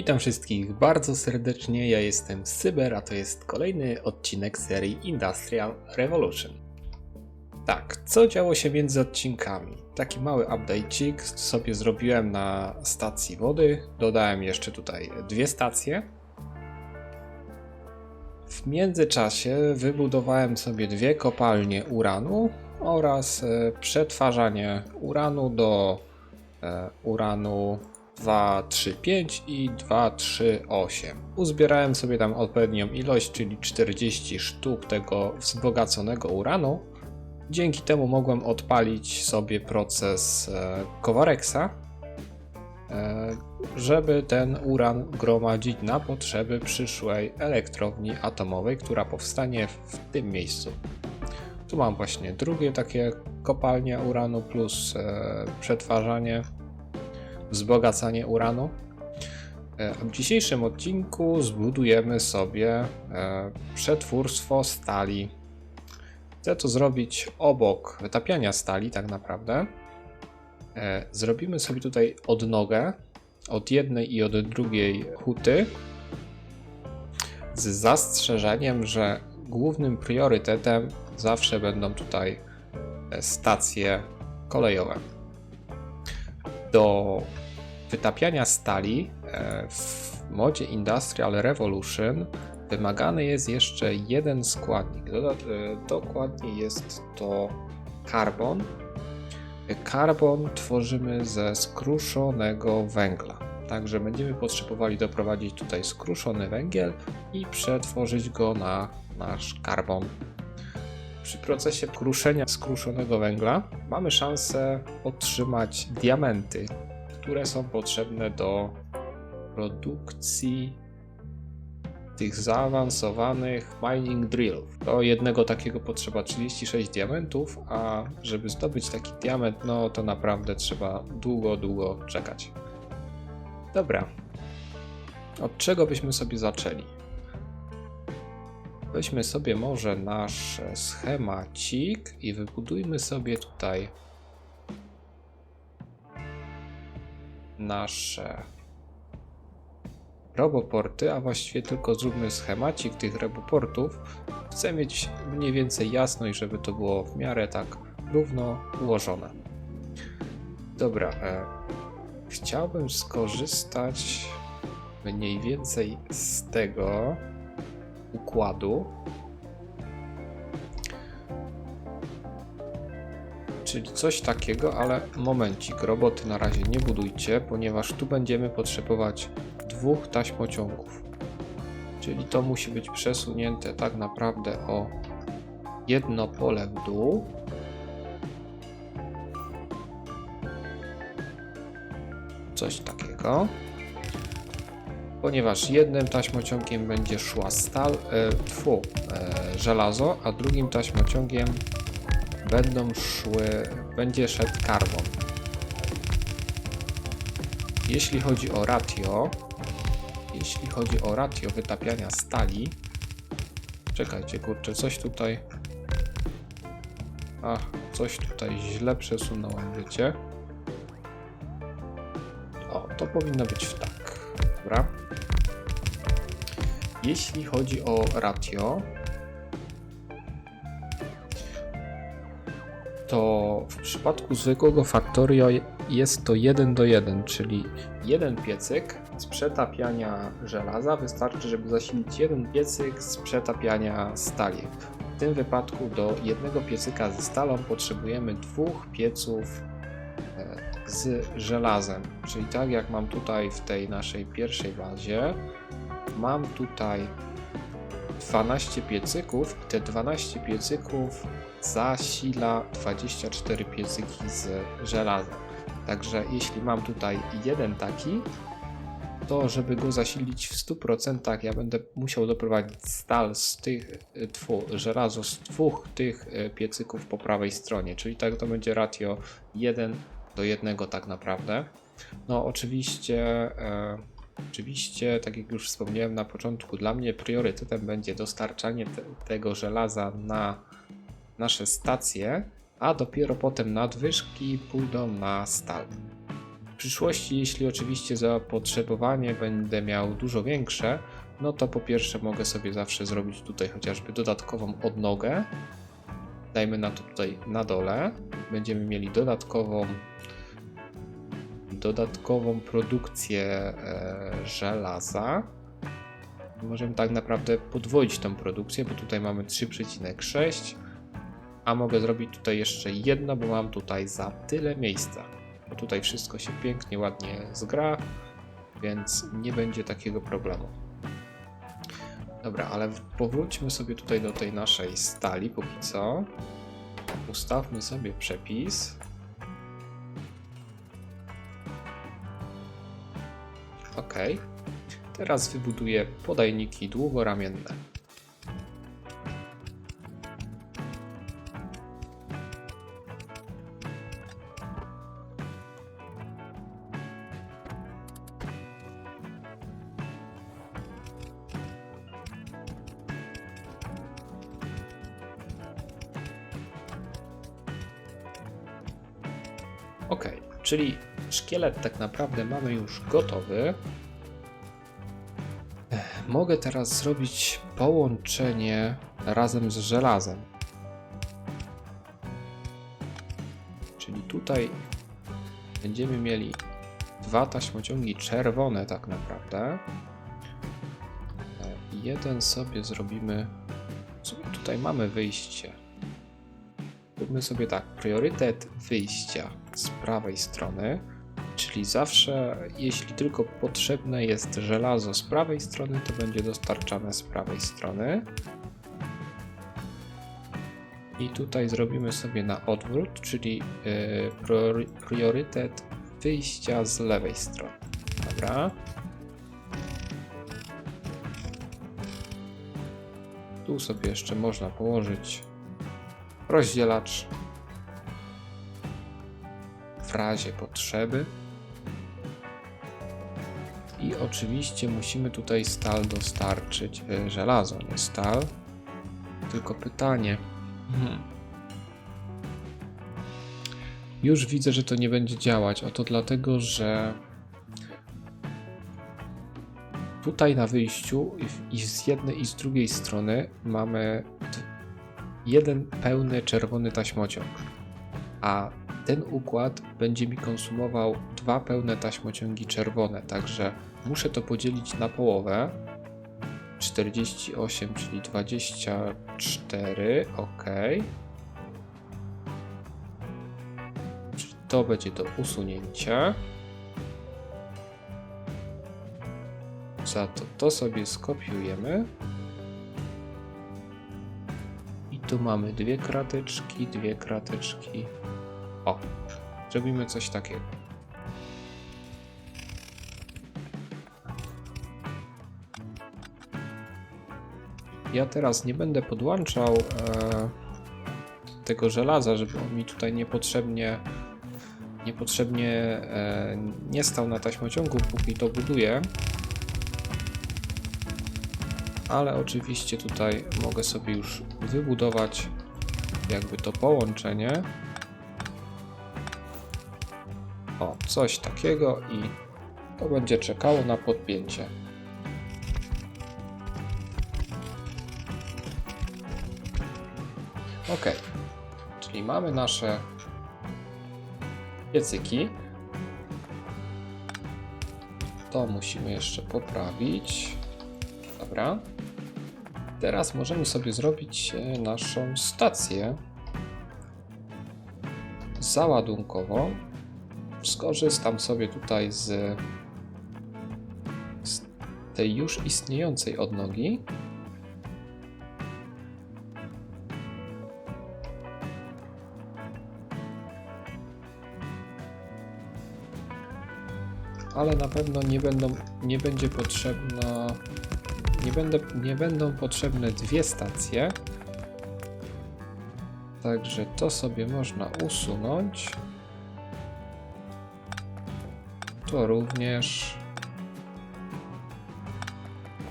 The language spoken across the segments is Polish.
Witam wszystkich bardzo serdecznie, ja jestem Cyber, a to jest kolejny odcinek serii Industrial Revolution. Tak, co działo się między odcinkami? Taki mały update'cik sobie zrobiłem na stacji wody, dodałem jeszcze tutaj dwie stacje. W międzyczasie wybudowałem sobie dwie kopalnie uranu oraz e, przetwarzanie uranu do e, uranu 235 i 238. Uzbierałem sobie tam odpowiednią ilość, czyli 40 sztuk tego wzbogaconego uranu. Dzięki temu mogłem odpalić sobie proces e, Kowarexa, e, żeby ten uran gromadzić na potrzeby przyszłej elektrowni atomowej, która powstanie w tym miejscu. Tu mam właśnie drugie takie kopalnie uranu plus e, przetwarzanie wzbogacanie uranu. E, W dzisiejszym odcinku zbudujemy sobie e, przetwórstwo stali. Chcę to zrobić obok wytapiania stali, tak naprawdę. E, Zrobimy sobie tutaj odnogę od jednej i od drugiej huty. Z zastrzeżeniem, że głównym priorytetem zawsze będą tutaj stacje kolejowe do wytapiania stali e, w modzie Industrial Revolution wymagany jest jeszcze jeden składnik. E, Dokładnie jest to karbon. Karbon tworzymy ze skruszonego węgla. Także będziemy potrzebowali doprowadzić tutaj skruszony węgiel i przetworzyć go na nasz karbon. Przy procesie kruszenia skruszonego węgla mamy szansę otrzymać diamenty, które są potrzebne do produkcji tych zaawansowanych mining drillów. Do jednego takiego potrzeba 36 diamentów, a żeby zdobyć taki diament, no to naprawdę trzeba długo, długo czekać. Dobra. Od czego byśmy sobie zaczęli? Weźmy sobie może nasz schemacik i wybudujmy sobie tutaj nasze roboporty, a właściwie tylko zróbmy schemacik tych roboportów. Chcę mieć mniej więcej jasność, żeby to było w miarę tak równo ułożone. Dobra, e, chciałbym skorzystać mniej więcej z tego, układu. Czyli coś takiego, ale momencik, roboty na razie nie budujcie, ponieważ tu będziemy potrzebować dwóch taśmociągów. Czyli to musi być przesunięte tak naprawdę o jedno pole w dół. Coś takiego ponieważ jednym taśmociągiem będzie szła stal, e, tfu, e, żelazo, a drugim taśmociągiem będą szły, będzie szedł karbon. Jeśli chodzi o ratio, jeśli chodzi o ratio wytapiania stali, czekajcie, kurczę, coś tutaj, ach, coś tutaj źle przesunąłem, wiecie. O, to powinno być w tak. Dobra. Jeśli chodzi o ratio, to w przypadku zwykłego Factorio jest to 1 do 1, czyli jeden piecyk z przetapiania żelaza wystarczy, żeby zasilić jeden piecyk z przetapiania stali. W tym wypadku do jednego piecyka ze stalą potrzebujemy dwóch pieców e, z żelazem. Czyli tak jak mam tutaj w tej naszej pierwszej bazie, mam tutaj 12 piecyków i te 12 piecyków zasila 24 piecyki z żelaza. Także jeśli mam tutaj jeden taki, to żeby go zasilić w 100% ja będę musiał doprowadzić stal z tych, y, tfu, żelazo z dwóch tych y, piecyków po prawej stronie, czyli tak to będzie ratio 1 do 1 tak naprawdę. No oczywiście, e, oczywiście, tak jak już wspomniałem na początku, dla mnie priorytetem będzie dostarczanie te, tego żelaza na nasze stacje, a dopiero potem nadwyżki pójdą na stal. przyszłości, jeśli oczywiście zapotrzebowanie będę miał dużo większe, no to po pierwsze mogę sobie zawsze zrobić tutaj chociażby dodatkową odnogę. Dajmy na to tutaj na dole. Będziemy mieli dodatkową dodatkową produkcję e, żelaza. Możemy tak naprawdę podwoić tą produkcję, bo tutaj mamy 3,6, a mogę zrobić tutaj jeszcze jedno, bo mam tutaj za tyle miejsca. Bo tutaj wszystko się pięknie, ładnie zgra, więc nie będzie takiego problemu. Dobra, ale powróćmy sobie tutaj do tej naszej stali póki co. Ustawmy sobie przepis. Ok. Teraz wybuduję podajniki długoramienne. Ok, czyli szkielet tak naprawdę mamy już gotowy. Mogę teraz zrobić połączenie razem z żelazem. Czyli tutaj będziemy mieli dwa taśmociągi czerwone tak naprawdę. E, Jeden sobie zrobimy. Tutaj mamy wyjście. Róbmy sobie tak, priorytet wyjścia z prawej strony, czyli zawsze, jeśli tylko potrzebne jest żelazo z prawej strony, to będzie dostarczane z prawej strony. I tutaj zrobimy sobie na odwrót, czyli priori- priorytet wyjścia z lewej strony. Dobra. Tu sobie jeszcze można położyć rozdzielacz w razie potrzeby. I oczywiście musimy tutaj stal dostarczyć e, żelazo, nie stal. Tylko pytanie. Hmm. Już widzę, że to nie będzie działać. Oto dlatego, że tutaj na wyjściu i z jednej i z drugiej strony mamy jeden pełny czerwony taśmociąg, a ten układ będzie mi konsumował dwa pełne taśmociągi czerwone, także muszę to podzielić na połowę. 48, czyli 24, ok. To będzie do usunięcia. Za to to sobie skopiujemy. Tu mamy dwie krateczki, dwie krateczki. O, zrobimy coś takiego. Ja teraz nie będę podłączał e, tego żelaza, żeby on mi tutaj niepotrzebnie niepotrzebnie e, nie stał na taśmociągu, póki to buduję. Ale oczywiście tutaj mogę sobie już wybudować jakby to połączenie. O, coś takiego i to będzie czekało na podpięcie. Ok, czyli mamy nasze piecyki. To musimy jeszcze poprawić. Dobra. Teraz możemy sobie zrobić e, naszą stację załadunkową. Skorzystam sobie tutaj z, z tej już istniejącej odnogi. Ale na pewno nie będą, nie będzie potrzebna, nie, będę, nie będą potrzebne dwie stacje. Także to sobie można usunąć. To również.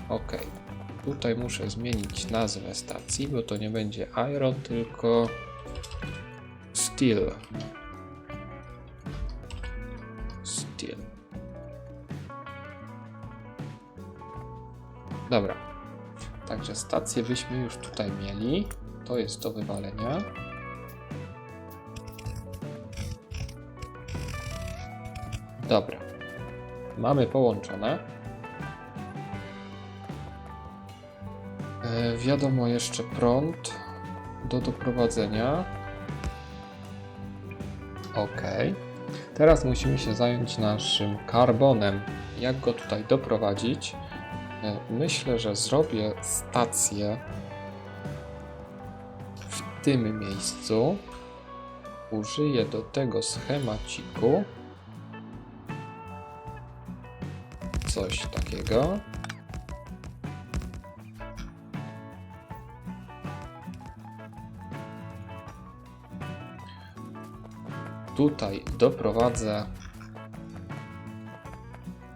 Ok. Tutaj muszę zmienić nazwę stacji, bo to nie będzie Iron, tylko Steel. Dobra. Także stację byśmy już tutaj mieli. To jest do wywalenia. Dobra. Mamy połączone. E, wiadomo jeszcze prąd do doprowadzenia. Ok. Teraz musimy się zająć naszym karbonem. Jak go tutaj doprowadzić? E, Myślę, że zrobię stację w tym miejscu. Użyję do tego schemaciku coś takiego. Tutaj doprowadzę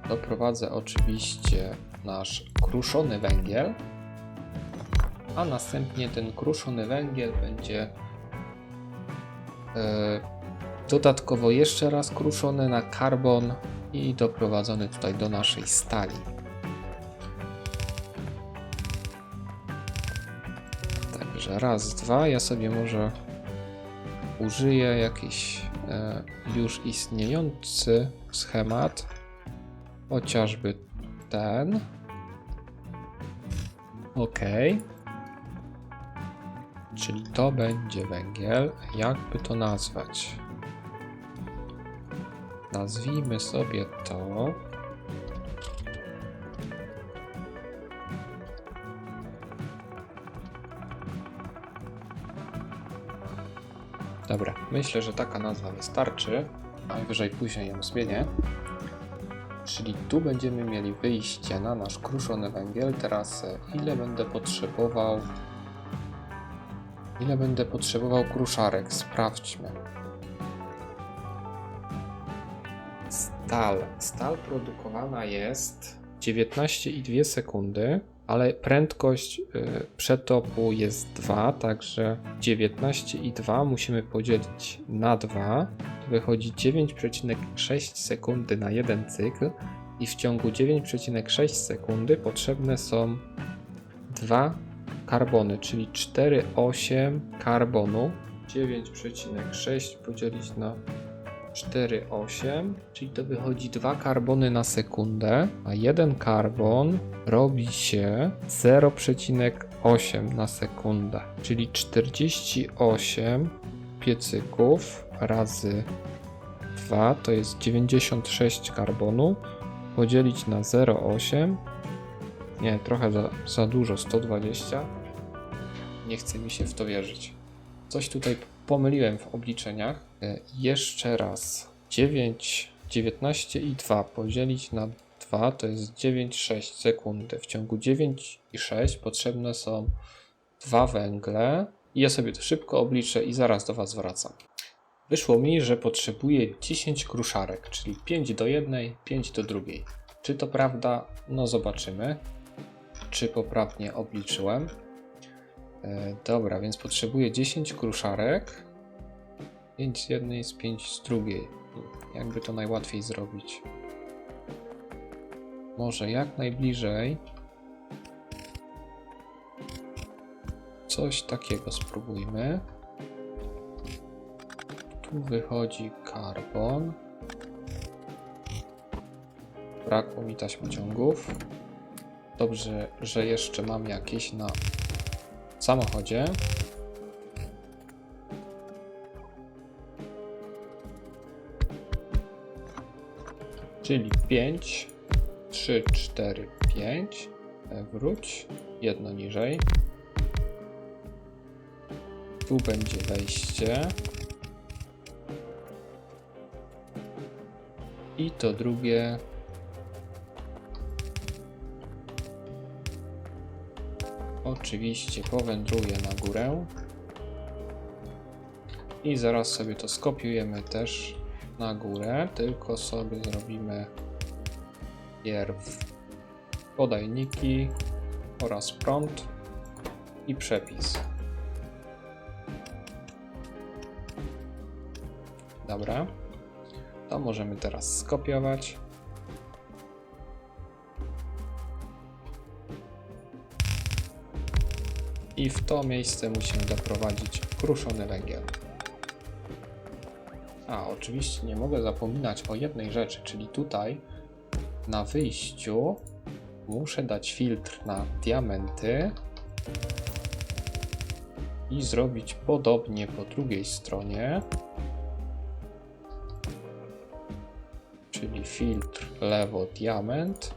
doprowadzę oczywiście nasz kruszony węgiel, a następnie ten kruszony węgiel będzie e, dodatkowo jeszcze raz kruszony na karbon i doprowadzony tutaj do naszej stali. Także raz, dwa. Ja sobie może użyję jakiś e, już istniejący schemat, chociażby ten. Ok. Czyli to będzie węgiel. Jakby to nazwać? Nazwijmy sobie to. Dobra, myślę, że taka nazwa wystarczy. Najwyżej później ją zmienię. Czyli tu będziemy mieli wyjście na nasz kruszony węgiel. Teraz e, ile będę potrzebował? Ile będę potrzebował kruszarek? Sprawdźmy. Stal. Stal produkowana jest 19,2 sekundy, ale prędkość y, przetopu jest 2, także 19,2 musimy podzielić na 2. To wychodzi 9,6 sekundy na jeden cykl i w ciągu 9,6 sekundy potrzebne są dwa karbony, czyli 4,8 karbonu. 9,6 podzielić na 4,8, czyli to wychodzi 2 karbony na sekundę, a jeden karbon robi się 0,8 na sekundę, czyli 48 piecyków razy 2 to jest 96 karbonu, podzielić na 0,8, nie, trochę za, za dużo, 120, nie chce mi się w to wierzyć. Coś tutaj pomyliłem w obliczeniach. E, Jeszcze raz. 9, 19 i 2 podzielić na 2 to jest 9,6 sekundy. W ciągu 9 i 6 potrzebne są dwa węgle. I ja sobie to szybko obliczę i zaraz do Was wracam. Wyszło mi, że potrzebuję 10 kruszarek, czyli 5 do jednej, 5 do drugiej. Czy to prawda? No zobaczymy. Czy poprawnie obliczyłem. E, dobra, więc potrzebuję 10 kruszarek. 5 z jednej, z 5 z drugiej. Jakby to najłatwiej zrobić. Może jak najbliżej. Coś takiego spróbujmy. Tu wychodzi karbon. Brakło mi taśmociągów. Dobrze, że jeszcze mam jakieś na samochodzie. Czyli 5, 3, 4, 5. E, Wróć. Jedno niżej. Tu będzie wejście. I to drugie Oczywiście powędruję na górę. I zaraz sobie to skopiujemy też na górę, tylko sobie zrobimy pierw podajniki oraz prąd i przepis. Dobra, to możemy teraz skopiować. I w to miejsce musimy doprowadzić kruszony węgiel. A, oczywiście nie mogę zapominać o jednej rzeczy, czyli tutaj na wyjściu muszę dać filtr na diamenty i zrobić podobnie po drugiej stronie. Czyli filtr lewo diament.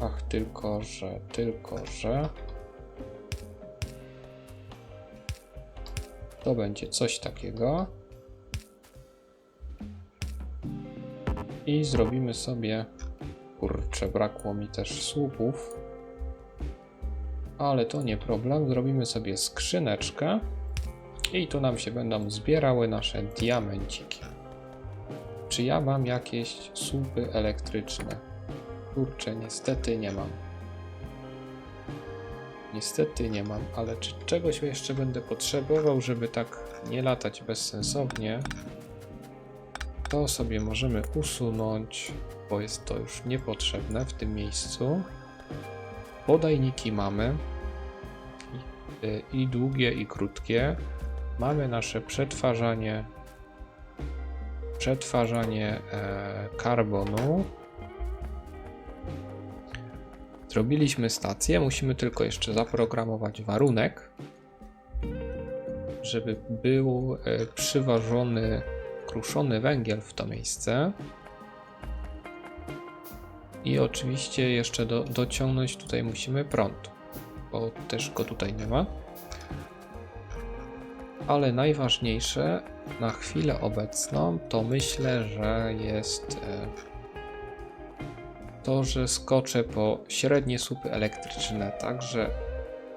Ach, tylko że, tylko że. To będzie coś takiego. I zrobimy sobie. Kurczę, brakło mi też słupów. Ale to nie problem. Zrobimy sobie skrzyneczkę. I tu nam się będą zbierały nasze diamenciki. Czy ja mam jakieś słupy elektryczne? Kurczę, niestety nie mam. Niestety nie mam, ale czy czegoś jeszcze będę potrzebował, żeby tak nie latać bezsensownie? To sobie możemy usunąć, bo jest to już niepotrzebne w tym miejscu. Podajniki mamy i, y, długie, i krótkie. Mamy nasze przetwarzanie przetwarzanie e, karbonu. Zrobiliśmy stację, musimy tylko jeszcze zaprogramować warunek, żeby był e, przywożony kruszony węgiel w to miejsce. I oczywiście jeszcze do, dociągnąć tutaj musimy prąd, bo też go tutaj nie ma. Ale najważniejsze na chwilę obecną to myślę, że jest e, to, że skoczę po średnie słupy elektryczne, także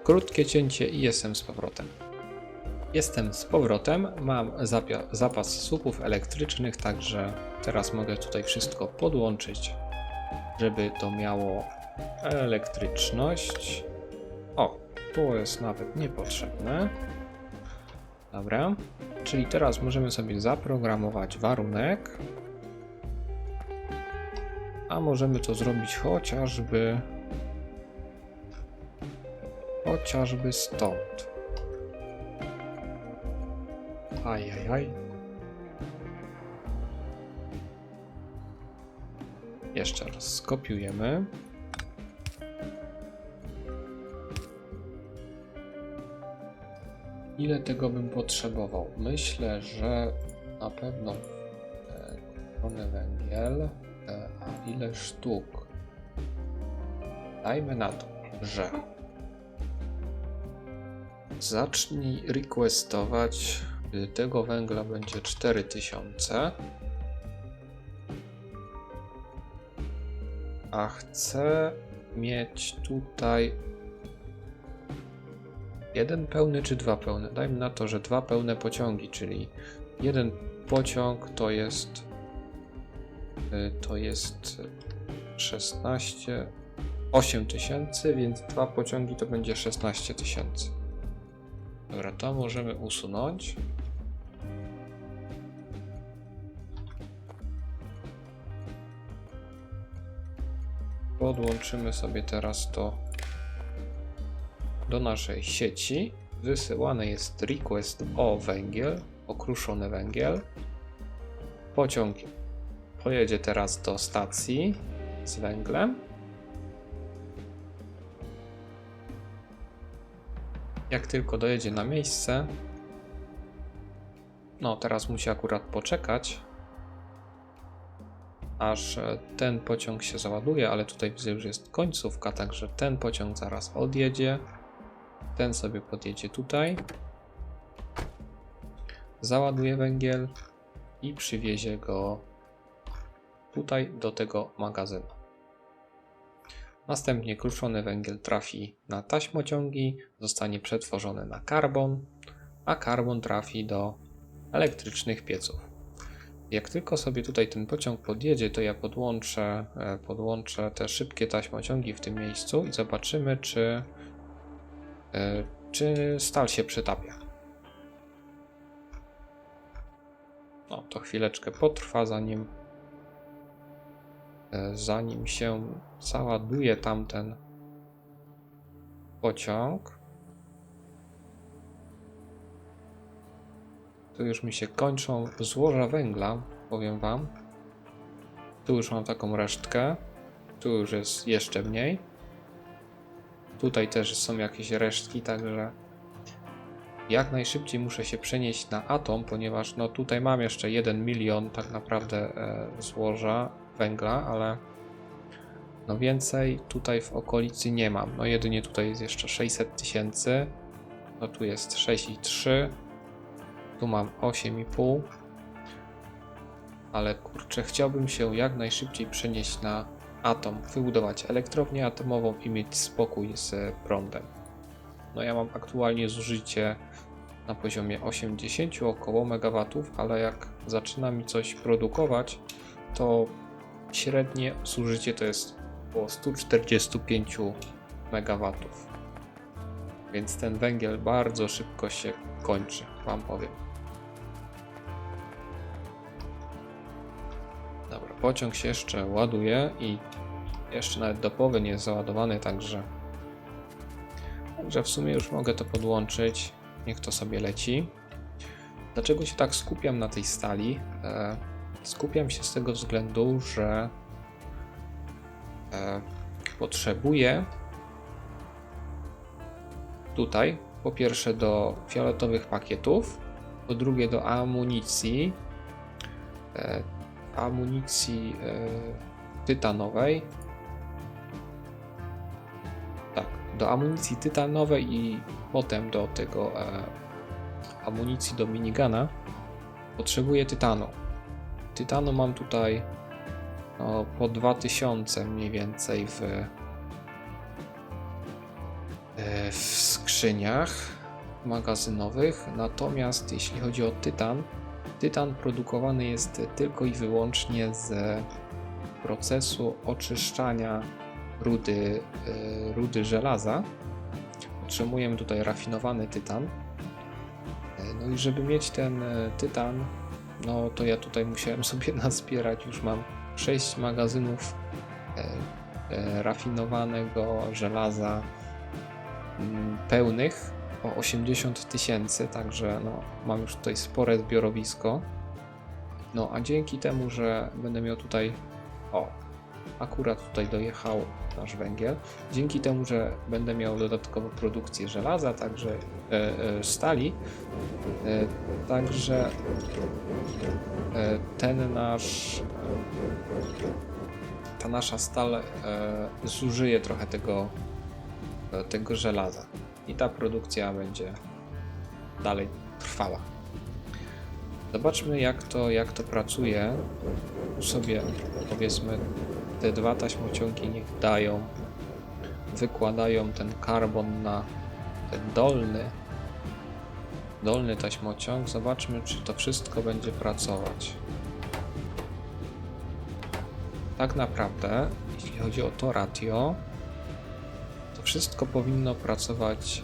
krótkie cięcie i jestem z powrotem. Jestem z powrotem, mam zapas słupów elektrycznych, także teraz mogę tutaj wszystko podłączyć, żeby to miało elektryczność. O, tu jest nawet niepotrzebne. Dobra, czyli teraz możemy sobie zaprogramować warunek. Możemy to zrobić chociażby chociażby stąd. Ajajaj. Jeszcze raz skopiujemy. Ile tego bym potrzebował? Myślę, że na pewno e, węgiel, ile sztuk? Dajmy na to, że zacznij requestować. Tego węgla będzie 4000. A chcę mieć tutaj jeden pełny czy dwa pełne? Dajmy na to, że dwa pełne pociągi, czyli jeden pociąg to jest to jest 16 8 tysięcy, więc dwa pociągi to będzie 16 tysięcy. Dobra, to możemy usunąć. Podłączymy sobie teraz to do naszej sieci. Wysyłany jest request o węgiel, o kruszony węgiel. Pociąg pojedzie teraz do stacji z węglem. Jak tylko dojedzie na miejsce, no teraz musi akurat poczekać, aż e, ten pociąg się załaduje, ale tutaj widzę, że jest końcówka, także ten pociąg zaraz odjedzie. Ten sobie podjedzie tutaj, załaduje węgiel i przywiezie go tutaj do tego magazynu. Następnie kruszony węgiel trafi na taśmociągi, zostanie przetworzony na karbon, a karbon trafi do elektrycznych pieców. Jak tylko sobie tutaj ten pociąg podjedzie, to ja podłączę, e, podłączę te szybkie taśmociągi w tym miejscu i zobaczymy, czy, e, czy stal się przytapia. No, to chwileczkę potrwa, zanim E, zanim się załaduje tamten pociąg. Tu już mi się kończą złoża węgla, powiem Wam. Tu już mam taką resztkę. Tu już jest jeszcze mniej. Tutaj też są jakieś resztki, także jak najszybciej muszę się przenieść na atom, ponieważ no tutaj mam jeszcze 1 milion tak naprawdę e, złoża węgla, ale no więcej tutaj w okolicy nie mam. No jedynie tutaj jest jeszcze 600 tysięcy. No tu jest 6,3. Tu mam 8,5. Ale kurczę, chciałbym się jak najszybciej przenieść na atom, wybudować elektrownię atomową i mieć spokój z prądem. No ja mam aktualnie zużycie na poziomie 80 około megawatów, ale jak zaczyna mi coś produkować, to średnie zużycie to jest około 145 megawatów. Więc ten węgiel bardzo szybko się kończy, wam powiem. Dobra, pociąg się jeszcze ładuje i jeszcze nawet do połowy nie jest załadowany, także Także w sumie już mogę to podłączyć. Niech to sobie leci. Dlaczego się tak skupiam na tej stali? E, skupiam się z tego względu, że e, potrzebuję tutaj po pierwsze do fioletowych pakietów, po drugie do amunicji, e, amunicji e, tytanowej, tak, do amunicji tytanowej i potem do tego e, amunicji do minigana potrzebuję tytanu. Tytanu mam tutaj no, po 2000 mniej więcej w, e, w skrzyniach magazynowych. Natomiast jeśli chodzi o tytan, tytan produkowany jest tylko i wyłącznie z procesu oczyszczania rudy, e, rudy żelaza. Otrzymujemy tutaj rafinowany tytan. E, No i żeby mieć ten tytan, no to ja tutaj musiałem sobie nazbierać. Już mam 6 magazynów e, e, rafinowanego żelaza mm, pełnych o 80 tysięcy, także no, mam już tutaj spore zbiorowisko. No a dzięki temu, że będę miał tutaj o, akurat tutaj dojechał nasz węgiel. Dzięki temu, że będę miał dodatkową produkcję żelaza, także e, e, stali, e, także e, ten nasz e, ta nasza stal e, zużyje trochę tego, e, tego żelaza i ta produkcja będzie dalej trwała. Zobaczmy jak to, jak to pracuje. Tu sobie powiedzmy te dwa taśmociągi niech dają, wykładają ten karbon na ten dolny, dolny taśmociąg. Zobaczmy, czy to wszystko będzie pracować. Tak naprawdę, jeśli chodzi o to ratio, to wszystko powinno pracować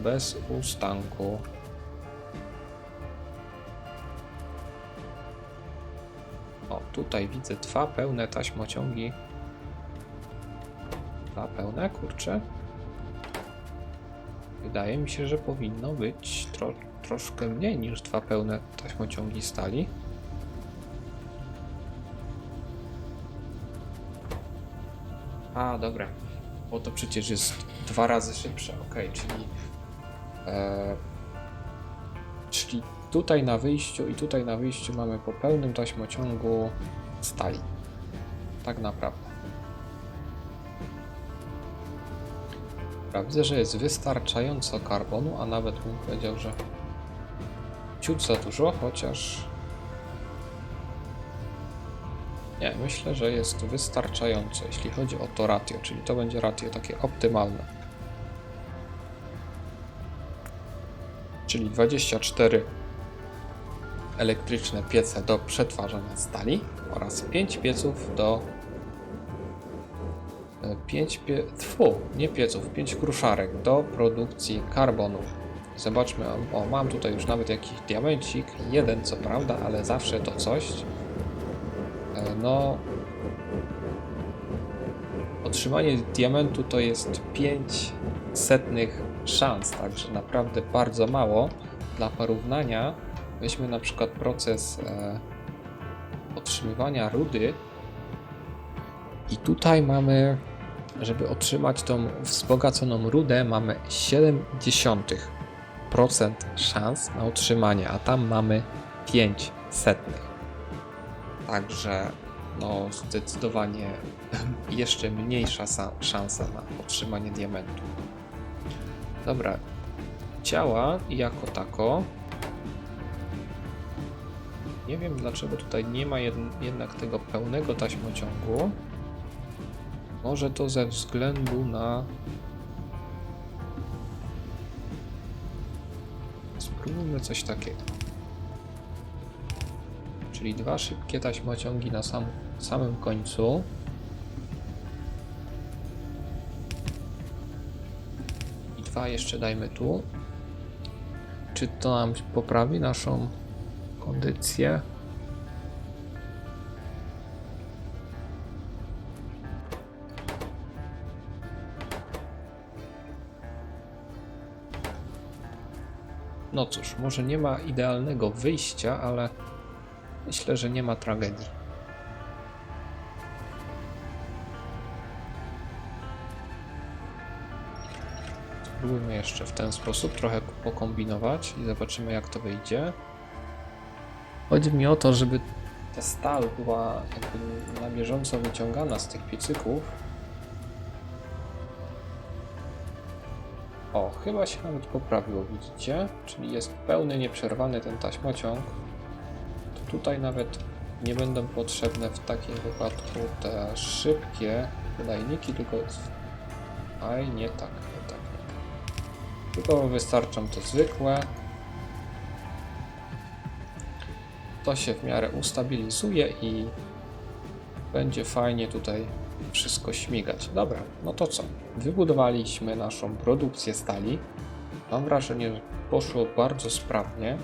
bez ustanku. Tutaj widzę dwa pełne taśmociągi. Dwa pełne, kurczę. Wydaje mi się, że powinno być tro, troszkę mniej niż dwa pełne taśmociągi stali. A, dobra. Bo to przecież jest dwa razy szybsze. Ok, czyli. E, czyli tutaj na wyjściu i tutaj na wyjściu mamy po pełnym taśmociągu stali. Tak naprawdę. Dobra, widzę, że jest wystarczająco karbonu, a nawet bym powiedział, że ciut za dużo, chociaż nie, myślę, że jest wystarczająco, jeśli chodzi o to ratio, czyli to będzie ratio takie optymalne. Czyli 24 elektryczne piece do przetwarzania stali oraz 5 pieców do 5 pie... Tfu, nie pieców, 5 kruszarek do produkcji karbonu. Zobaczmy, o mam tutaj już nawet jakiś diamencik, jeden co prawda, ale zawsze to coś. E, No, otrzymanie diamentu to jest 5 setnych szans, także naprawdę bardzo mało. Dla porównania weźmy na przykład proces e, otrzymywania rudy i tutaj mamy, żeby otrzymać tą wzbogaconą rudę, mamy 0,7% szans na otrzymanie, a tam mamy 5 setnych. Także no zdecydowanie jeszcze mniejsza sa- szansa na otrzymanie diamentu. Dobra, ciała jako tako. Nie wiem dlaczego tutaj nie ma jed- jednak tego pełnego taśmociągu. Może to ze względu na. Spróbujmy coś takiego. Czyli dwa szybkie taśmociągi na sam, samym końcu. I dwa jeszcze dajmy tu. Czy to nam poprawi naszą kondycję? No cóż, może nie ma idealnego wyjścia, ale myślę, że nie ma tragedii. Spróbujmy jeszcze w ten sposób trochę pokombinować i zobaczymy jak to wyjdzie. Chodzi mi o to, żeby ta stal była na bieżąco wyciągana z tych piecyków. O, chyba się nawet poprawiło, widzicie? Czyli jest pełny, nieprzerwany ten taśmociąg. To tutaj nawet nie będą potrzebne w takim wypadku te szybkie wydajniki, tylko... Aj, nie tak, nie tak, nie tak. Tylko wystarczą te zwykłe. To się w miarę ustabilizuje i będzie fajnie tutaj wszystko śmigać. Dobra, no to co? Wybudowaliśmy naszą produkcję stali. Mam wrażenie, że poszło bardzo sprawnie.